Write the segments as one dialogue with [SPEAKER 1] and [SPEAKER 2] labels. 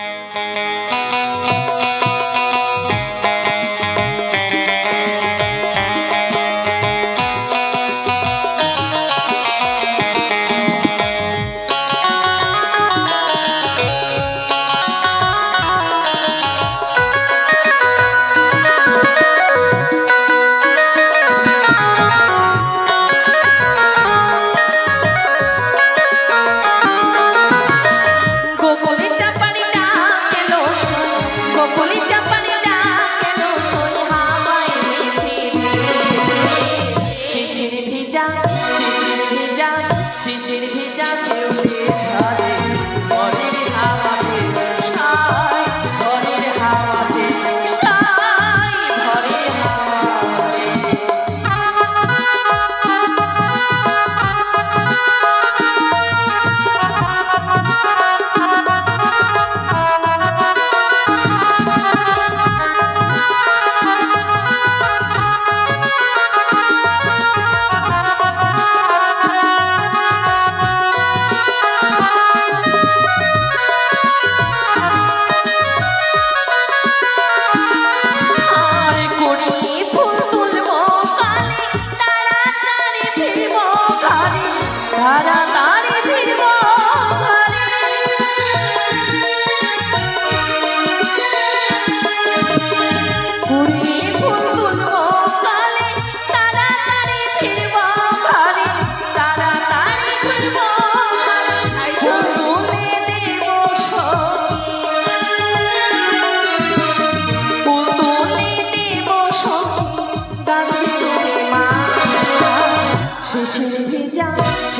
[SPEAKER 1] Música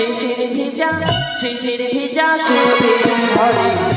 [SPEAKER 1] 七岁的皮夹，七岁的皮夹是皮条
[SPEAKER 2] 的。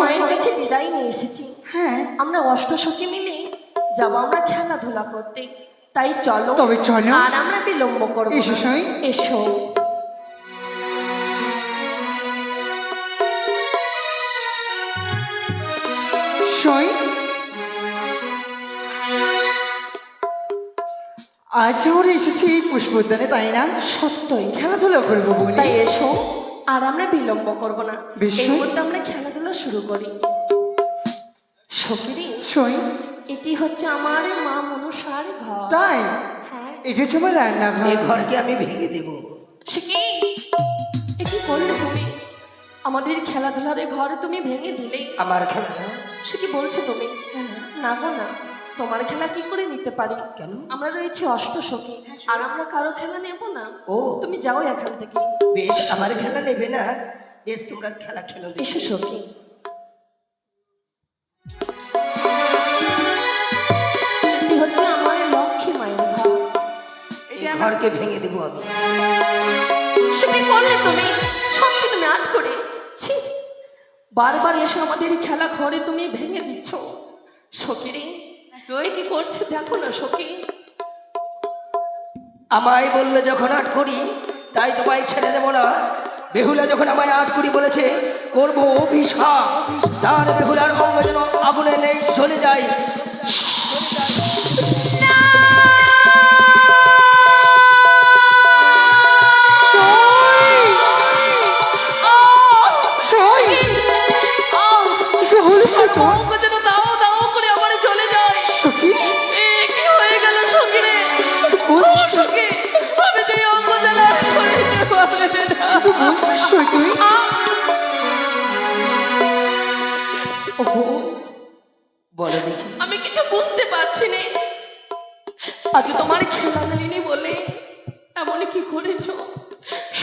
[SPEAKER 1] মায়ের কাছে বিদায় নিয়ে এসেছি
[SPEAKER 2] হ্যাঁ
[SPEAKER 1] আমরা অষ্টসখী মিলে যাব আমরা খেলাধুলা করতে তাই চলো
[SPEAKER 2] তবে চলো।
[SPEAKER 1] আর আমরা বিলম্ব করব
[SPEAKER 2] এসো।
[SPEAKER 1] এসো
[SPEAKER 2] সই আজ আমরা এসেছি এই পুষ্পোদ্যানে তাই না?
[SPEAKER 1] সত্যই।
[SPEAKER 2] খেলাধুলা করব বলে।
[SPEAKER 1] তাই এসো আর আমরা বিলম্ব করব না।
[SPEAKER 2] বেশ।
[SPEAKER 1] এই মুহূর্তে আমরা খেলাধুলা শুরু করি। সখীরি
[SPEAKER 2] সই।
[SPEAKER 1] এটি হচ্ছে আমার মা মনসার ঘর।
[SPEAKER 2] তাই?
[SPEAKER 1] হ্যাঁ।
[SPEAKER 2] এটা হচ্ছে আমার রান্নাঘর।
[SPEAKER 3] এই ঘরকে আমি ভেঙে দেব।
[SPEAKER 1] সে কি এ কি করলে তুমি আমাদের খেলাধুলার ঘর তুমি ভেঙে দিলে।
[SPEAKER 3] আমার খেলা?
[SPEAKER 1] সে কি বলছো তুমি? না গো না। তোমার খেলা কি করে নিতে পারি?
[SPEAKER 3] কেন?
[SPEAKER 1] আমরা রয়েছি অষ্টসখী আর আমরা কারও খেলা নেব না।
[SPEAKER 3] ও।
[SPEAKER 1] তুমি যাও এখান থেকে।
[SPEAKER 3] বেশ আমার খেলা নেবে না। বেশ তোমরা খেলা খেলো।
[SPEAKER 1] এসো সখী।
[SPEAKER 3] ঘরকে ভেঙে দেবো আমি।
[SPEAKER 1] সে কি করলে তুমি? সত্যি তুমি আট করে। বারবার এসে আমাদের খেলা ঘরে তুমি ভেঙে দিচ্ছ। সখিরে সই কি করছে দেখো না সখী।
[SPEAKER 3] আমায় বললে যখন আট করি তাই তোমায় ছেড়ে দেবো না। বেহুলা যখন আমায় আট করি বলেছে, করব অভিশাপ। তার বেহুলার অঙ্গ যেন আগুনে নেই চলে যায়।
[SPEAKER 1] বুঝতে পারছি না। তোমার খেলা বলে এমন কি করেছ?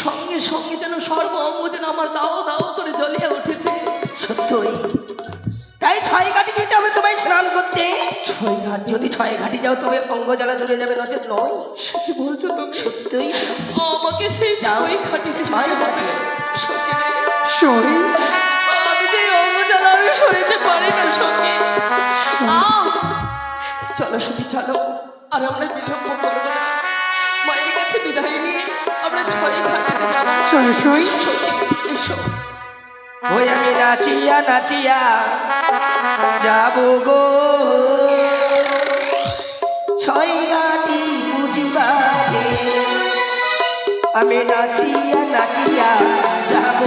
[SPEAKER 1] সঙ্গে সঙ্গে যেন সর্ব অঙ্গ যেন আমার দাও দাও করে জ্বলিয়ে উঠেছে।
[SPEAKER 3] সত্যই। তাই ছয় ঘাটি হবে তোমায় স্নান করতে।
[SPEAKER 1] ছয় ঘাট।
[SPEAKER 3] যদি ছয় ঘাটি যাও তবে অঙ্গ জ্বালা দূরে যাবে নচেত নয়।
[SPEAKER 1] সে কি বলছো তুমি?
[SPEAKER 3] সত্যই
[SPEAKER 1] আমাকে সেই ছয় ঘাটিতে
[SPEAKER 3] ছয় ঘাটি।
[SPEAKER 1] হবে। সখী রে,
[SPEAKER 2] সই
[SPEAKER 1] আমি যে অঙ্গ জ্বালা আর সইতে পারি না সখী চলো সখী চলো। আর আমরা বিলম্ব করব মায়ের কাছে বিদায় নিয়ে আমরা ছয় ঘাটিতে যাব। সখী এসো
[SPEAKER 3] ওই আমি নাচিয়া নাচিয়া যাব গো। ছয় ঘাটি বুঝিবারে আমি নাচিয়া নাচিয়া যাব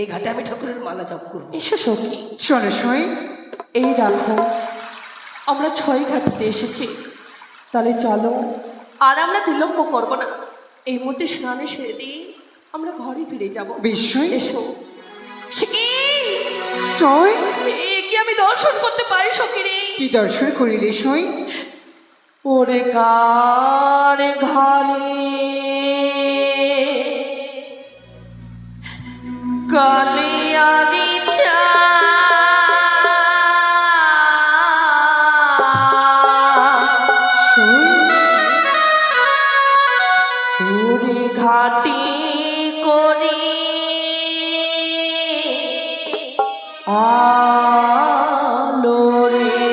[SPEAKER 3] এই ঘাটে আমি ঠাকুরের মালা জপ করব।
[SPEAKER 1] এসো সখী।
[SPEAKER 2] চলো সই
[SPEAKER 1] এই দেখো আমরা ছয় ঘাটিতে এসেছি। তাহলে চলো। আর আমরা বিলম্ব করব না। এই মুহূর্তে স্নানে সেরে দিয়ে আমরা ঘরে ফিরে যাব।
[SPEAKER 2] বিস্ময়
[SPEAKER 1] এসো। সে কি
[SPEAKER 2] সই?
[SPEAKER 1] এ কি আমি দর্শন করতে পারি সকিরে
[SPEAKER 2] কি দর্শন করিলে সই?
[SPEAKER 1] ওরে কার ঘরে কালিয়ারি চা ঘাটি করি আলো রে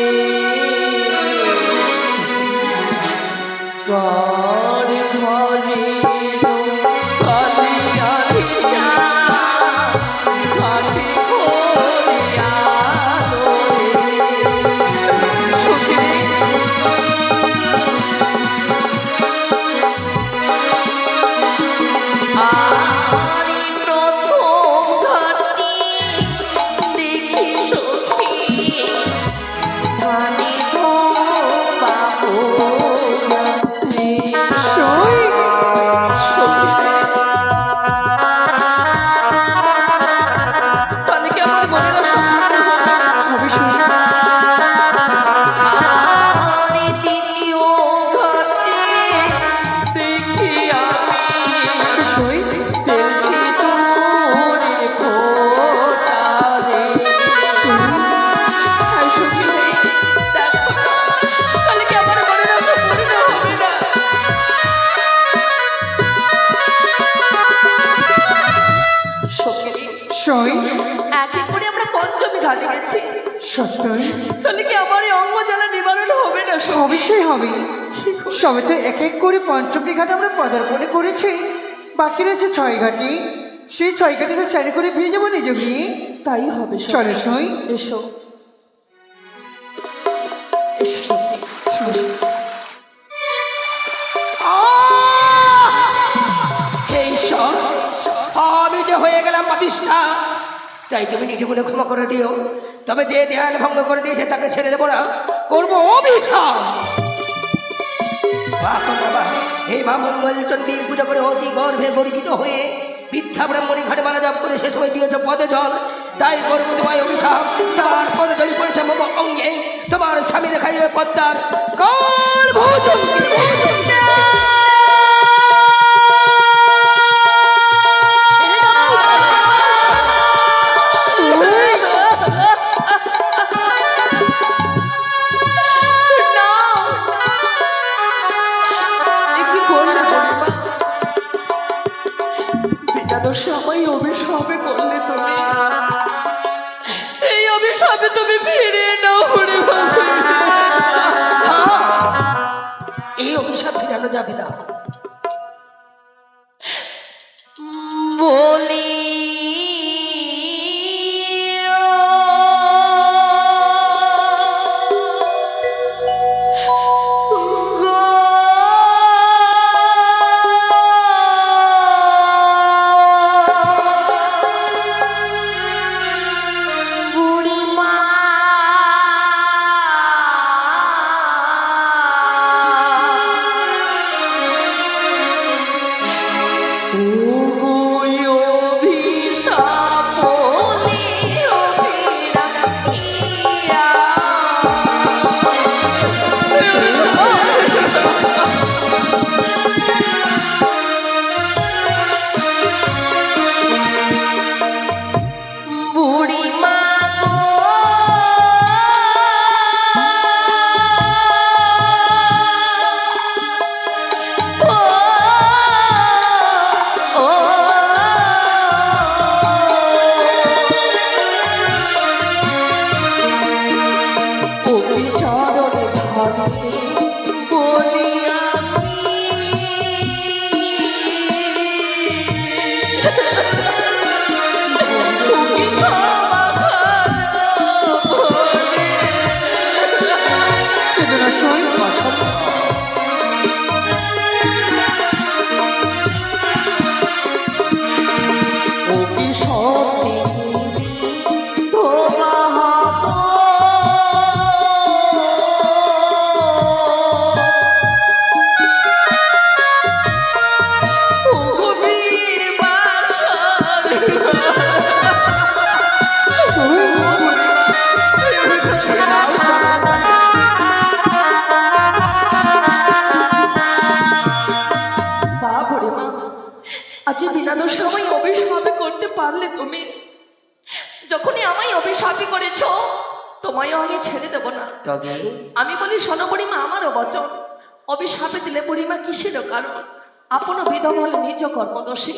[SPEAKER 2] অবশ্যই হবে। সবে তো এক এক করে পঞ্চমী ঘাট আমরা পদার্পণে করেছি। বাকি রয়েছে ছয় ঘাটি সেই ছয় ঘাটিতে স্নান করে ফিরে যাব নিজ গিয়ে
[SPEAKER 1] তাই হবে
[SPEAKER 2] চলে সই।
[SPEAKER 1] এসো।
[SPEAKER 3] আমি যে হয়ে গেলাম পাপিষ্ঠা তাই তুমি নিজে বলে ক্ষমা করে দিও। তবে যে ধ্যান ভঙ্গ করে দিয়েছে তাকে ছেড়ে দেবো না। করব অভিশাপ। বাহ। হে মা করে অতি গর্ভে গর্বিত হয়ে বৃদ্ধা ব্রাহ্মণী ঘাটে মারা জপ করে সে সময় দিয়েছ পদে জল। তাই করব তোমায় অভিশাপ। তোমার পদে জল পড়েছে মম অঙ্গে। তোমার স্বামী দেখা যাবে পদ্মার। কর ভোজন।
[SPEAKER 1] চরণে ধরে পারলে তুমি যখনই আমায় অভিশাপই করেছ তোমায়ও আমি ছেড়ে দেব না।
[SPEAKER 3] তবে?
[SPEAKER 1] আমি বলি শোনো আমারও বচন। অভিশাপে দিলে বুড়িমা কিসেরও কারণ? আপনও বিধবা হলে নিজ কর্মদোষী।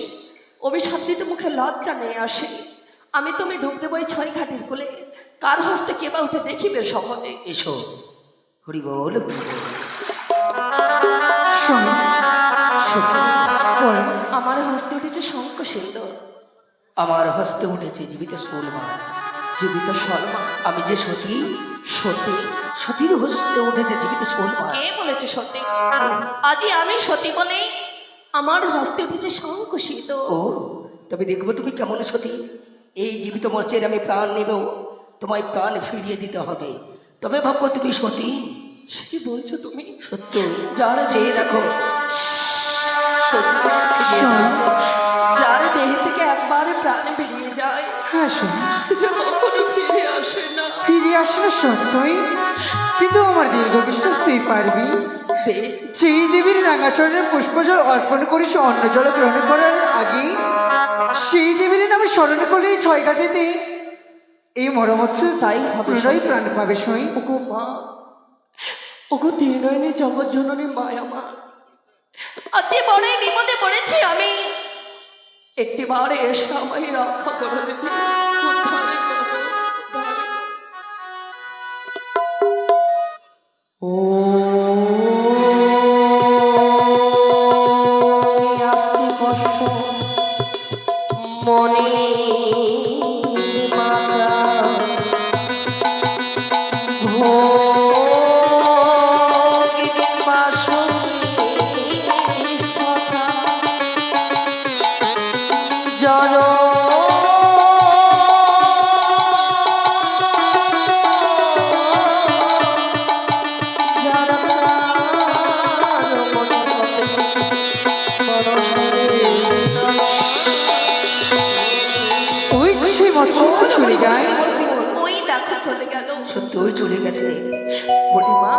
[SPEAKER 1] অভিশাপ দিতে মুখে লজ্জা নেই আসে। আমি তুমি ঢুক দেবো এই ছয় ঘাটের কোলে। কার হস্তে কেবা উঠে দেখিবে সকলে?
[SPEAKER 3] এসো হরি বল।
[SPEAKER 1] আমার হস্তে উঠেছে শঙ্খ সুন্দর
[SPEAKER 3] আমার হস্তে উঠেছে জীবিত শোল মাছ
[SPEAKER 1] জীবিত শর্মা
[SPEAKER 3] আমি যে সতী
[SPEAKER 1] সতী
[SPEAKER 3] সতীর হস্তে উঠেছে জীবিত শোল মাছ
[SPEAKER 1] কে বলেছে সতী? আজই আমি সতী বলে আমার হস্তে উঠেছে সুন্দর
[SPEAKER 3] ও তবে দেখব তুমি কেমন সতী। এই জীবিত মৎস্যের আমি প্রাণ নেব তোমায় প্রাণ ফিরিয়ে দিতে হবে। তবে ভাববো তুমি সতী।
[SPEAKER 1] সে কি বলছো তুমি?
[SPEAKER 3] সত্য।
[SPEAKER 1] যারা
[SPEAKER 3] চেয়ে দেখো।
[SPEAKER 1] একবারে প্রাণে বেরিয়ে যায়।
[SPEAKER 2] হ্যাঁ সই
[SPEAKER 1] কখনো ফিরে আসে না।
[SPEAKER 2] ফিরে আসে না সত্যই। কিন্তু আমার দীর্ঘ বিশ্বাস তুই পারবি। সেই দেবীর রাঙাচরণের পুষ্পজল অর্পণ করিস অন্ন জল গ্রহণ করার আগে সেই দেবীর নামে স্মরণ করলে এই ছয় ঘাটেতে এই মরমচ্ছ
[SPEAKER 1] তাই
[SPEAKER 2] পুনরায় প্রাণ পাবে সই।
[SPEAKER 1] ওগো মা ওগো দিনয়নী জগৎ জননী মায়া মা। আজ যে বড়ই বিপদে পড়েছি আমি। একটি বারে আমায় রক্ষা করে দিতে। উদ্ধার
[SPEAKER 2] চলে যায়
[SPEAKER 1] ওই দেখো চলে গেল।
[SPEAKER 3] সত্যি ওই চলে গেছে।
[SPEAKER 1] বুড়িমা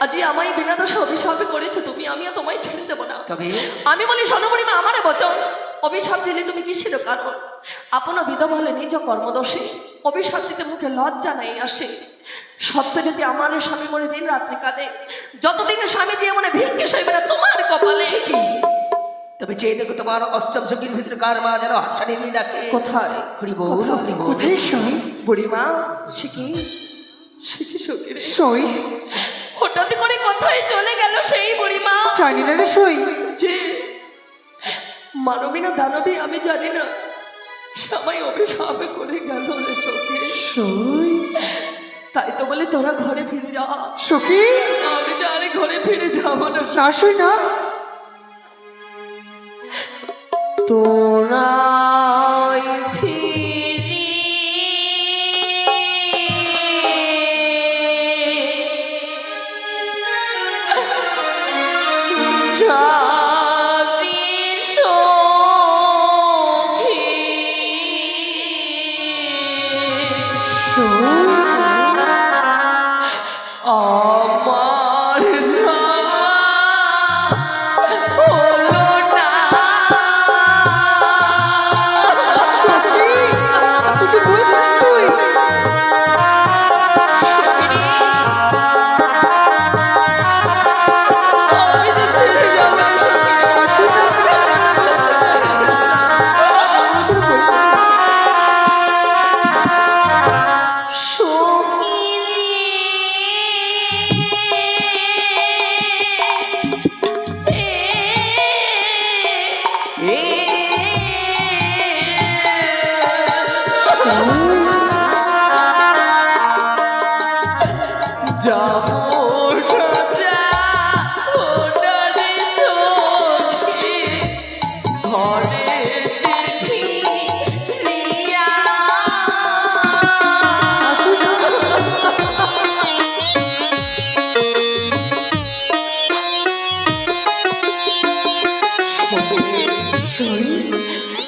[SPEAKER 1] আজ আমায় বিনা দোষে অভিশাপে করেছে তুমি আমিও তোমায় ছেড়ে দেবো না।
[SPEAKER 3] তবে?
[SPEAKER 1] আমি বলি শোনো বুড়িমা আমার বচন। অভিশাপ দিলে তুমি কি কিসের কারণ? আপন বিধবা হলে নিজ কর্মদোষে অভিশাপ দিতে মুখে লজ্জা নাই আসে। সত্য যদি আমার স্বামী মরে দিন রাত্রিকালে যতদিন স্বামী যে মনে ভিক্ষে সইবে না তোমার কপালে
[SPEAKER 3] কি? তবে চেয়ে দেখো তোমার অষ্টম সখীর ভিতরে কার মা যেন হাতছানি নিয়ে ডাকে?
[SPEAKER 1] কোথায়?
[SPEAKER 3] হরি বল হরি
[SPEAKER 2] কোথায় সই?
[SPEAKER 1] বুড়িমা সে কি? সে কি সখী
[SPEAKER 2] সই?
[SPEAKER 1] হঠাৎ করে কোথায় চলে গেল সেই বুড়িমা?
[SPEAKER 2] জানি না রে সই।
[SPEAKER 1] যে মানবী না দানবী আমি জানি না। সবাই অভিশাপে করে গেল রে সখী।
[SPEAKER 2] সই?
[SPEAKER 1] তাই তো বলে তোরা ঘরে ফিরে যা।
[SPEAKER 2] সখী?
[SPEAKER 1] আমি জানি ঘরে ফিরে যাব না।
[SPEAKER 2] শাশুড়ি না।
[SPEAKER 1] তোরাই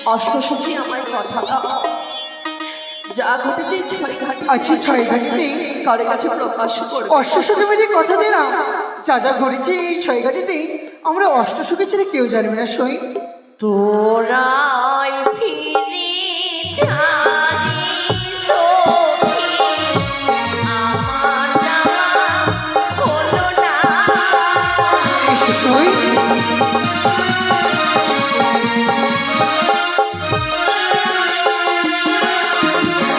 [SPEAKER 1] অষ্টসখী আমায় কথা দাও। যা ঘটেছে ছয় ঘাট
[SPEAKER 2] আচ্ছা ছয় ঘাটিতে
[SPEAKER 1] কারও কাছে প্রকাশ
[SPEAKER 2] অষ্টসুখে মিলে কথা দিলাম যা যা ঘটেছে এই ছয় ঘাটিতে আমরা অষ্টসুখে ছেড়ে কেউ জানবে না সই।
[SPEAKER 1] তোরা ফিরে